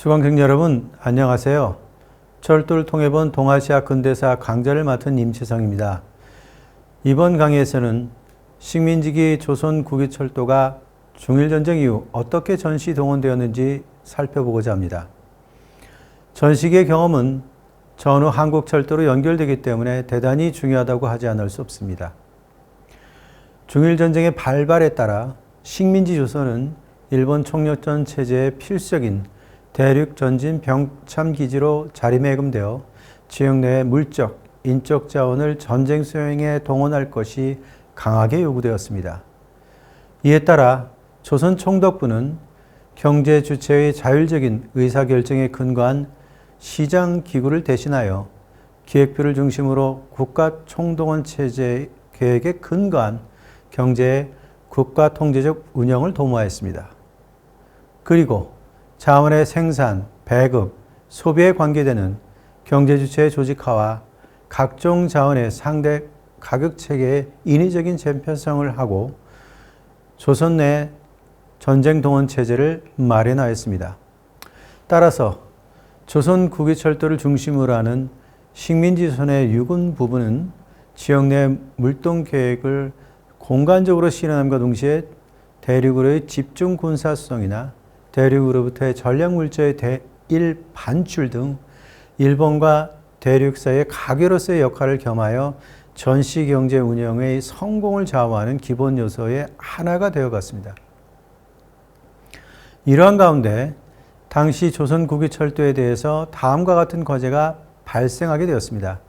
수강생 여러분 안녕하세요. 철도를 통해 본 동아시아 근대사 강좌를 맡은 임채성입니다. 이번 강의에서는 식민지기 조선 국유철도가 중일전쟁 이후 어떻게 전시 동원되었는지 살펴보고자 합니다. 전시기의 경험은 전후 한국철도로 연결되기 때문에 대단히 중요하다고 하지 않을 수 없습니다. 중일전쟁의 발발에 따라 식민지 조선은 일본 총력전 체제의 필수적인 대륙 전진 병참 기지로 자리매김되어 지역 내의 물적, 인적 자원을 전쟁 수행에 동원할 것이 강하게 요구되었습니다. 이에 따라 조선 총독부는 경제 주체의 자율적인 의사결정에 근거한 시장 기구를 대신하여 기획부를 중심으로 국가 총동원 체제 계획에 근거한 경제의 국가 통제적 운영을 도모하였습니다. 그리고 자원의 생산, 배급, 소비에 관계되는 경제 주체의 조직화와 각종 자원의 상대 가격 체계의 인위적인 재편성을 하고 조선 내 전쟁 동원 체제를 마련하였습니다. 따라서 조선 국유철도를 중심으로 하는 식민지선의 유군 부분은 지역 내 물동 계획을 공간적으로 실현함과 동시에 대륙으로의 집중 군사성이나 대륙으로부터의 전략 물자의 대일 반출 등 일본과 대륙 사이의 가계로서의 역할을 겸하여 전시 경제 운영의 성공을 좌우하는 기본 요소의 하나가 되어 갔습니다. 이러한 가운데 당시 조선 국유 철도에 대해서 다음과 같은 과제가 발생하게 되었습니다.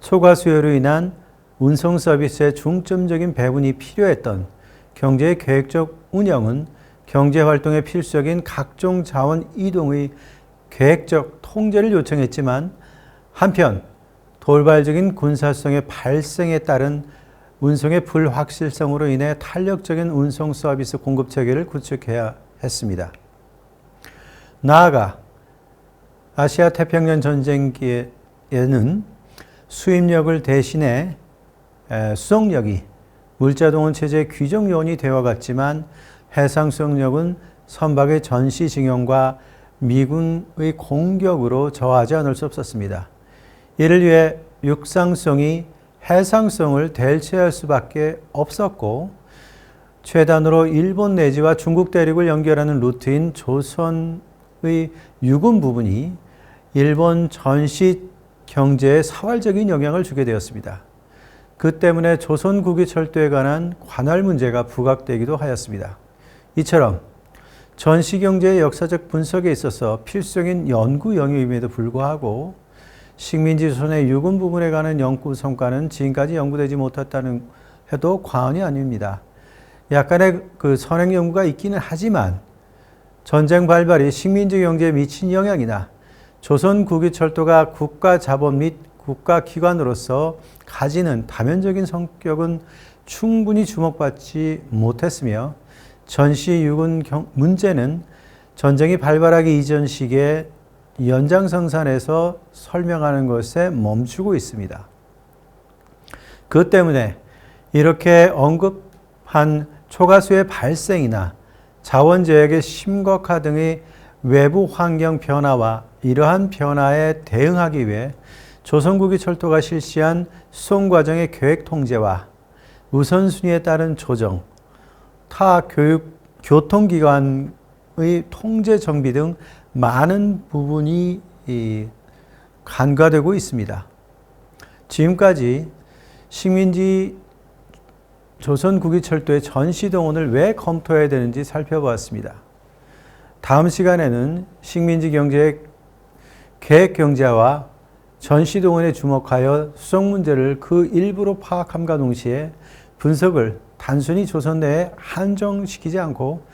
초과 수요로 인한 운송 서비스의 중점적인 배분이 필요했던 경제의 계획적 운영은 경제 활동에 필수적인 각종 자원 이동의 계획적 통제를 요청했지만 한편 돌발적인 군사성의 발생에 따른 운송의 불확실성으로 인해 탄력적인 운송 서비스 공급 체계를 구축해야 했습니다. 나아가 아시아 태평양 전쟁기에는 수입력을 대신해 수송력이 물자동원 체제의 규정 요원이 되어 갔지만 해상 수송력은 선박의 전시 증용과 미군의 공격으로 저하지 않을 수 없었습니다. 이를 위해 육상성이 해상성을 대체할 수밖에 없었고 최단으로 일본 내지와 중국 대륙을 연결하는 루트인 조선의 유군 부분이 일본 전시 경제에 사활적인 영향을 주게 되었습니다. 그 때문에 조선 국유철도에 관한 관할 문제가 부각되기도 하였습니다. 이처럼 전시 경제의 역사적 분석에 있어서 필수적인 연구 영역임에도 불구하고 식민지 조선의 유군 부분에 관한 연구 성과는 지금까지 연구되지 못했다는 해도 과언이 아닙니다. 약간의 그 선행 연구가 있기는 하지만 전쟁 발발이 식민지 경제에 미친 영향이나 조선 국유철도가 국가 자본 및 국가 기관으로서 가지는 다면적인 성격은 충분히 주목받지 못했으며 전시 유군 문제는 전쟁이 발발하기 이전 시기에 연장성산에서 설명하는 것에 멈추고 있습니다. 그 때문에 이렇게 언급한 초과수의 발생이나 자원 제약의 심각화 등의 외부 환경 변화와 이러한 변화에 대응하기 위해 조선국이 철도가 실시한 수송 과정의 계획 통제와 우선순위에 따른 조정, 타 교육 교통기관의 통제 정비 등 많은 부분이 간과되고 있습니다. 지금까지 식민지 조선 국유철도의 전시 동원을 왜 검토해야 되는지 살펴보았습니다. 다음 시간에는 식민지 경제의 계획 경제와 전시 동원에 주목하여 수송 문제를 그 일부로 파악함과 동시에 분석을 단순히 조선 내에 한정시키지 않고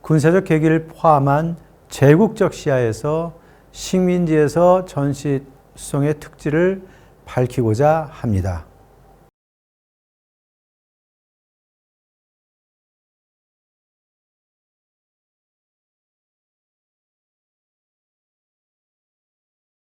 군사적 계기를 포함한 제국적 시야에서 식민지에서 전시 수송의 특질을 밝히고자 합니다.